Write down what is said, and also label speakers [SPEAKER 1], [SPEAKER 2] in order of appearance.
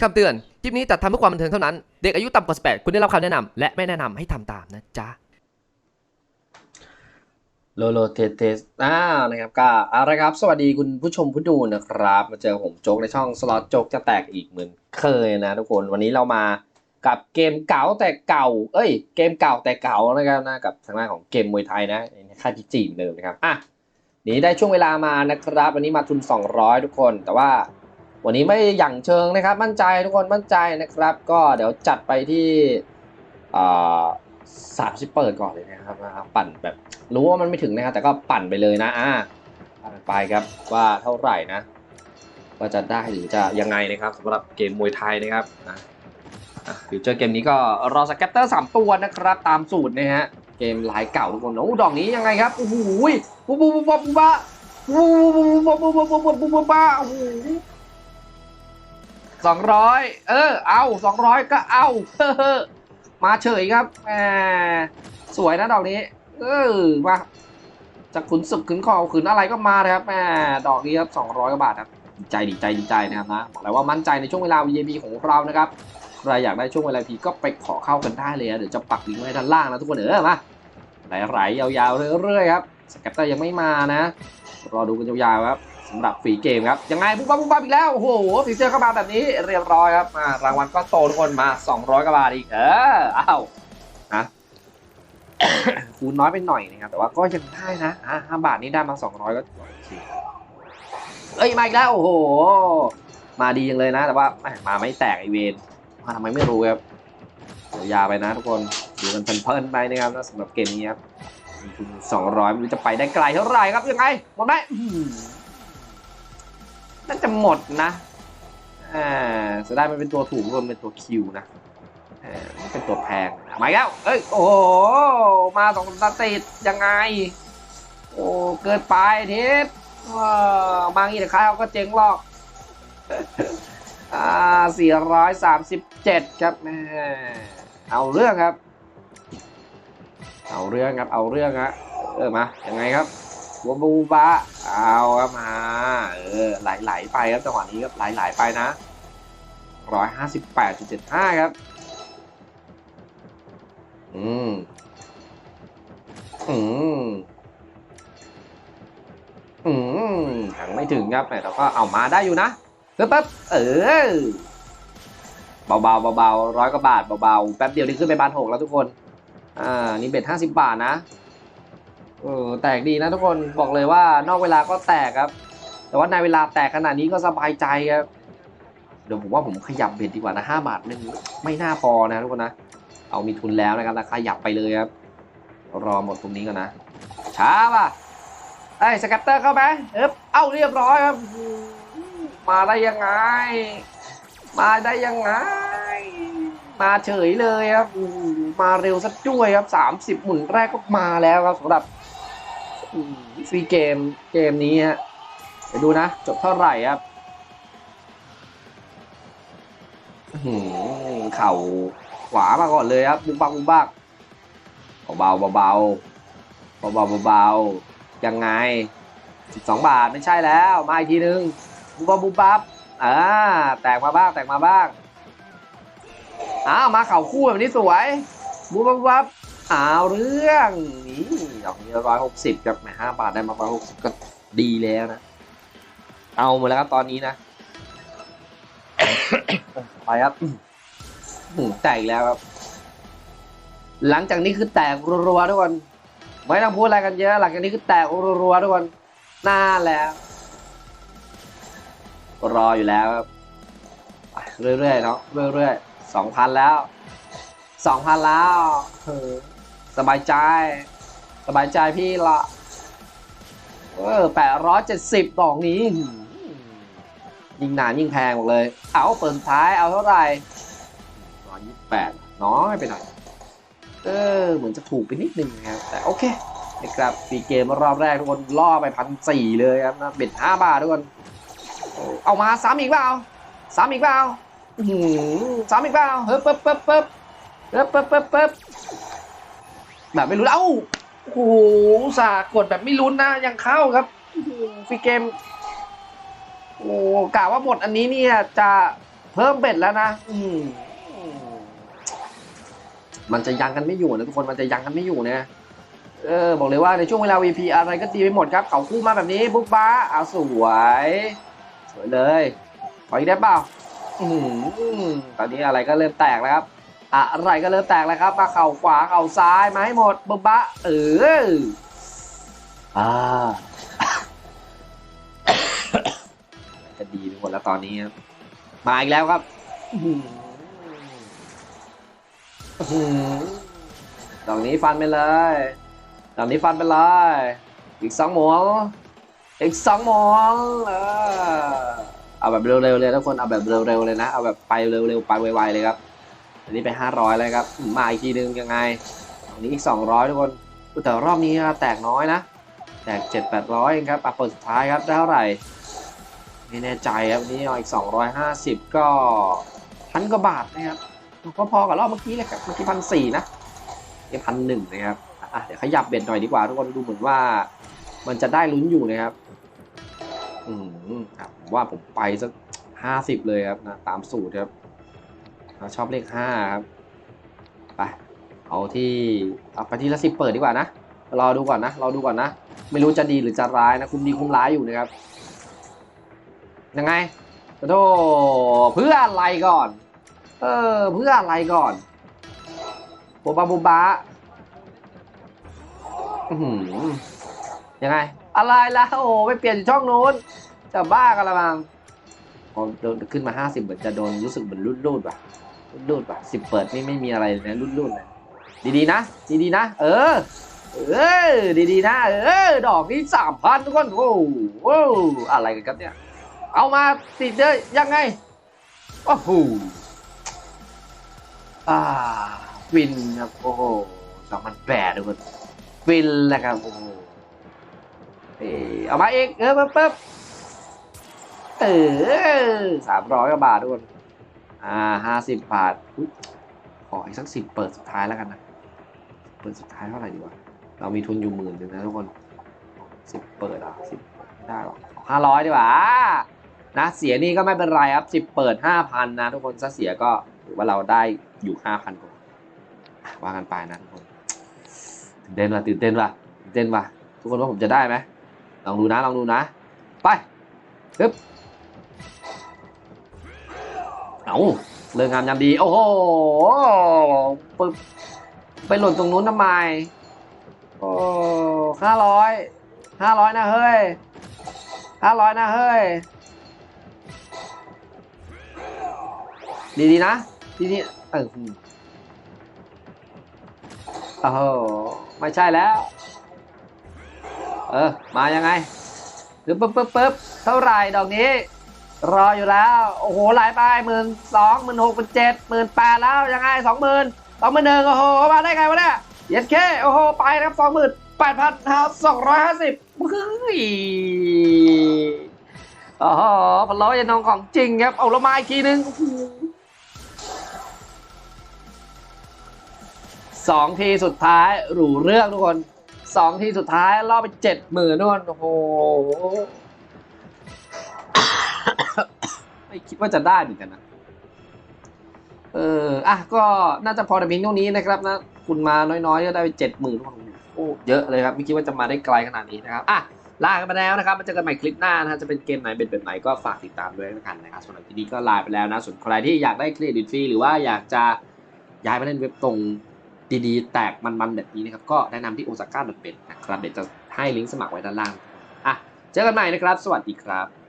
[SPEAKER 1] คำเตือน คลิปนี้จัดทำเพื่อความบันเทิงเท่านั้น เด็กอายุต่ำกว่า 18 คุณได้รับคำแนะนำและไม่แนะนำให้ทำตามนะจ๊ะ
[SPEAKER 2] โลโลเทสเทสอ้าวนะครับก็เอาละครับ สวัสดีคุณผู้ชมผู้ดูนะครับ มาเจอผมโจ๊กในช่องสล็อตโจ๊กจะแตกอีกเหมือนเคยนะทุกคนวันนี้เรามากับเกมเก่าแต่เก่า เอ้ย เกมเก่าแต่เก่านะครับนะกับทางด้านของเกมมวยไทยนะค่ายพีจีเหมือนเดิมนะครับอะนี่ได้ช่วงเวลามานะครับ วันนี้มาทุน 200 ทุกคน แต่ว่า วันนี้ไม่หยั่งเชิงนะครับ มั่นใจทุกคนมั่นใจนะครับ ก็เดี๋ยวจัดไปที่สามสิบเปิดก่อนเลยนะครับนะครับ ปั่นแบบรู้ว่ามันไม่ถึงนะครับ แต่ก็ปั่นไปเลยนะอ่าปั่นไปครับว่าเท่าไหร่นะว่าจะได้หรือจะยังไงนะครับสำหรับเกมมวยไทยนะครับนะอะฟิวเจอร์เกมนี้ก็รอสแกตเตอร์สามตัวนะครับ ตามสูตรนะฮะเกมลายเก่าทุกคนโอ้ดอกนี้ยังไงครับโอ้โหปุ๊บปุ๊บปุ๊บปุ๊บปุ๊บปุ๊บปุ๊บปุ๊บปุ๊บปุ๊บปุ๊บปุ๊บปุ๊บปุ๊บปุ๊บโอ้โห สองร้อยเออ เอาสองร้อยก็เอาเฮ้อมาเฉยครับแหมสวยนะดอกนี้ เออมาจากขุนศึกขุนคอขุนอะไรก็มาเลยครับแหมดอกนี้ครับสองร้อยกว่าบาทครับดีใจดีใจดีใจนะครับนะบอกเลยว่ามั่นใจในช่วงเวลา VIP ของเรานะครับใครอยากได้ช่วงเวลา VIP ก็ไปขอเข้ากันได้เลยนะเดี๋ยวจะปักลิงก์ไว้ด้านล่างนะทุกคนเออมาไหลๆยาวๆเรื่อยๆครับสแกตเตอร์ยังไม่มานะ รอดูกันยาวๆครับ สำหรับฟรีเกมครับ ยังไงปุ๊บปั๊บปุ๊บปั๊บอีกแล้ว โอ้โหฟีเจอร์เข้ามาแบบนี้เรียบร้อยครับมารางวัลก็โตทุกคนมา 200กว่าบาทอีก เอออ้าวฮะคูณน้อยไปหน่อยนะครับ แต่ว่าก็ยังได้นะอะห้าบาทนี่ได้มาสองร้อยก็โอเคเอ้ย มาอีกแล้ว โอ้โห มาดีจังเลยนะ แต่ว่ามาไม่แตกไอเวนมาทำไมไม่รู้ครับเดี๋ยวยาไปนะทุกคนดูกันเพลินๆไปนะครับสำหรับเกมนี้ครับสองร้อยม่รู้จะไปได้ไกลเท่าไหร่ครับยังไงหมดไหม น่าจะหมดนะอ่าจะได้มันเป็นตัวถูกรวมเป็นตัวคิวนะเออนี่เป็นตัวแพงมาแล้วเอ้ยโอ้โหมาสองสติดยังไง โอ้เกินไปทิศว้าวมางี้เดี๋ยวใครเอาก็เจ๊งหรอกอ่าสี่ร้อยสามสิบเจ็ดครับแม่เอาเรื่องครับ เอาเรื่องครับ เอาเรื่องฮะเออมายังไงครับ บัวบูบะเอาครับมาเออไหลๆไปครับจังหวะนี้ครับไหลๆไปนะร้อยห้าสิบแปดจุดเจ็ดห้าครับ อืม อืม อืมยังไม่ถึงครับแต่เราก็เอามาได้อยู่นะปึ๊บปึ๊บเออเบาๆเบาๆร้อยกว่าบาทเบาๆแป๊บเดียวนี่ขึ้นไปบานหกแล้วทุกคน อ่า นี่เบ็ดห้าสิบบาทนะ ออแตกดีนะทุกคนบอกเลยว่านอกเวลาก็แตกครับ แต่ว่าในเวลาแตกขนาดนี้ก็สบายใจครับเดี๋ยวผมว่าผมขยับเบ็ดดีกว่านะห้าบาทนึงไม่น่าพอนะทุกคนนะ เอามีทุนแล้วนะครับราคาหยับไปเลยครับ รอหมดตรงนี้ก่อนนะ ช้าป่ะไอ้ยสกัตเตอร์เข้าไหมเอ๊บเอ้าเรียบร้อยครับ มาได้ยังไง มาได้ยังไง มาเฉยเลยครับมาเร็วซะด้วยครับสามสิบหมุนแรกก็มาแล้วครับสำหรับอืมฟรีเกมเกมนี้ฮะไปดูนะ จบเท่าไหร่ครับหือเข่าขวามาก่อนเลยครับบุกบักบุกบักเบาเบาเบาเบาๆยังไง12บาทไม่ใช่แล้ว มาอีกทีนึงบุบบับบุบบับอ่าแตกมาบ้างแตกมาบ้าง อ้าวมาเข่าคู่แบบนี้สวยบุบบับบุบบับอ้าวเรื่องนี่ดอกนี้ร้อยหกสิบครับแหมห้าบาทได้มาร้อยหกสิบก็ดีแล้วนะ เอาหมดแล้วครับตอนนี้นะไปครับแตกแล้วครับ หลังจากนี้คือแตกรัวๆทุกคนไม่ต้องพูดอะไรกันเยอะ หลังจากนี้คือแตกรัวๆทุกคนน่าแล้วรออยู่แล้วครับเรื่อยๆเนาะเรื่อยๆ สองพันแล้วสองพันแล้วเออสบายใจ สบายใจพี่ละเออแปดร้อยเจ็ดสิบดอกนี้ ยิ่งนานยิ่งแพงหมดเลย เอาเปิดสุดท้ายเอาเท่าไหร่ร้อยยี่สิบแปดน้อยไปหน่อย เออ เหมือนจะถูกไปนิดนึงนะครับ แต่โอเคนะครับปีเกมรอบแรกทุกคนล่อไปพันสี่เลยครับนะเบ็ดห้าบาททุกคน เอามาซ้ำอีกเปล่าซ้ำอีกเปล่า หือซ้ำอีกเปล่าเฮ้ยปึ๊บปึ๊บปึ๊บเฮ้ยปึ๊บปึ๊บปึ๊บแบบไม่รู้แล้วเอ้าโอ้โหสากดแบบไม่ลุ้นนะยังเข้าครับอื้อหือฟรีเกม โอ้กะว่าหมดอันนี้เนี่ยจะเพิ่มเบ็ดแล้วนะอืมันจะยังกันไม่อยู่นะทุกคนมันจะยังกันไม่อยู่นะเออบอกเลยว่าในช่วงเวลา VP อะไรก็ดีไปหมดครับเขาคู่มาแบบนี้บุ๊กบ้าเอาสวย สวยเลยขออีกได้เปล่า อืมตอนนี้อะไรก็เริ่มแตกแล้วครับ อะไรก็เริ่มแตกแล้วครับ มาเข่าขวาเข่าซ้ายมาให้หมดบ๊บบะ เอออ่าจะดีไปหมดแล้วตอนนี้ครับ มาอีกแล้วครับอื้อหืออื้อหือดอกนี้ฟันไปเลยดอกนี้ฟันไปเลย อีกสองหมวงอีกสองหมวงเออ เอาแบบเร็วๆเลยทุกคนเอาแบบเร็วๆเลยนะ เอาแบบไปเร็วๆไปไวๆเลยครับ อันนี้ไป 500เลยครับมาอีกทีนึงยังไงอันนี้อีก 200 ทุกคนแต่รอบนี้แตกน้อยนะ แตก 7 800เองครับอะเปิดสุดท้ายครับได้เท่าไหร่ไม่แน่ใจครับนนี้เอาอีก 250 ก็พันกว่าบาทนะครับก็พอกับรอบเมื่อกี้เลยครับเมื่อกี้พันสี่นะนี่พันหนึ่งนะครับอะเดี๋ยวขยับเบ็ดหน่อยดีกว่าทุกคนดูเหมือนว่า มันจะได้ลุ้นอยู่นะครับ อืมครับผมว่าผมไปสักห้าสิบเลยครับนะตามสูตรครับเราชอบเลขห้าครับไปเอาที่เอาไปที่ละสิบเปิดดีกว่านะรอดูก่อนนะรอดูก่อนนะไม่รู้จะดีหรือจะร้ายนะคุมดีคุมร้ายอยู่นะครับยังไงโอ้โธ่เพื่ออะไรก่อน เออเพื่ออะไรก่อนโบบาโบบาอือหือยังไง อะไรล่ะโอ้ไปเปลี่ยนช่องนู้นจะบ้ากันละมั้งพอโดนขึ้นมาห้าสิบเหมือนจะโดนรู้สึกเหมือนรุ่นรุ่นๆว่ะรุ่นรุ่นๆว่ะสิบเปิดนี่ไม่มีอะไรเลยนะรุ่นรุ่นเลยดีๆนะ ดีๆนะ เออ เออ ดีๆนะ เออ ดอกนี้สามพันทุกคน โอ้โหอะไรกันครับเนี่ย เอามาติดเลยยังไง โอ้โห อ่า ฟินครับ โอ้โหสองพันแปดทุกคน ฟินแหละครับ โอ้โห เออเอามาเอีกเออปึ๊บปึ๊บเออสามร้อยกว่าบาททุกคนอ่าห้าสิบบาทอุ๊ยขออีกสักสิบเปิดสุดท้ายแล้วกันนะเปิดสุดท้ายเท่าไหร่ดีวะเรามีทุนอยู่หมื่นหนึ่งนะทุกคนสิบเปิดอะสิบไม่ได้หรอกห้าร้อยดีกว่านะเสียนี่ก็ไม่เป็นไรครับสิบเปิดห้าพันนะทุกคนถ้าเสียก็ถือว่าเราได้อยู่ห้าพันคนอะว่ากันไปนะทุกคนตื่นเต้นว่ะตื่นเต้นว่ะตื่นเต้นว่ะทุกคนว่าผมจะได้ไหม ลองดูนะลองดูนะ ไปปึ๊บเอาเรื่องงามยามดี โอ้โหปึ๊บไปหล่นตรงนู้นทำไมโอ้ห้าร้อยห้าร้อยนะเฮ้ยห้าร้อยนะเฮ้ย ดีดีนะ ดีดีเอออืมโอ้โหไม่ใช่แล้ว ออ มายังไงปึ๊บปึ๊บปึ๊บปึ๊บเท่าไหร่ดอกนี้ รออยู่แล้ว โอ้โหหลายไปหมื่นสองหมื่นหกหมื่นเจ็ดหมื่นแปดแล้วยังไงสองหมื่นสองหมื่นหนึ่งโอ้โหมาได้ไงวะเนี่ยเย็ดเคโอ้โหไปครับสองหมื่นแปดพันสองร้อยห้าสิบเฮ้ยโอ้โหพะโล้ยานองของจริงครับ เอาละมาอีกทีนึงสองทีสุดท้ายหรูเรื่องทุกคน สองทีสุดท้ายล่อไปเจ็ดหมื่นทุกคนโอ้โหไม่คิดว่าจะได้เหมือนกันนะ เอออะก็น่าจะพอแต่เพียงเท่านี้นะครับนะ คุณมาน้อยๆก็ได้ไปเจ็ดหมื่นโอ้เยอะเลยครับ ไม่คิดว่าจะมาได้ไกลขนาดนี้นะครับอะลากันไปแล้วนะครับมาเจอกันใหม่คลิปหน้านะฮะจะเป็นเกมไหนเป็นแบบไหนก็ฝากติดตามด้วยกันนะครับสำหรับที่นี้ก็ลาไปแล้วนะส่วนใครที่อยากได้เครดิตฟรีหรือว่าอยากจะย้ายไปเล่นเว็บตรง ดีๆ แตกมันๆแบบนี้นะครับ ก็แนะนำที่โอซาก้าดอทเนะครับ เดี๋ยวจะให้ลิงก์สมัครไว้ด้านล่าง อะ เจอกันใหม่นะครับ สวัสดีครับ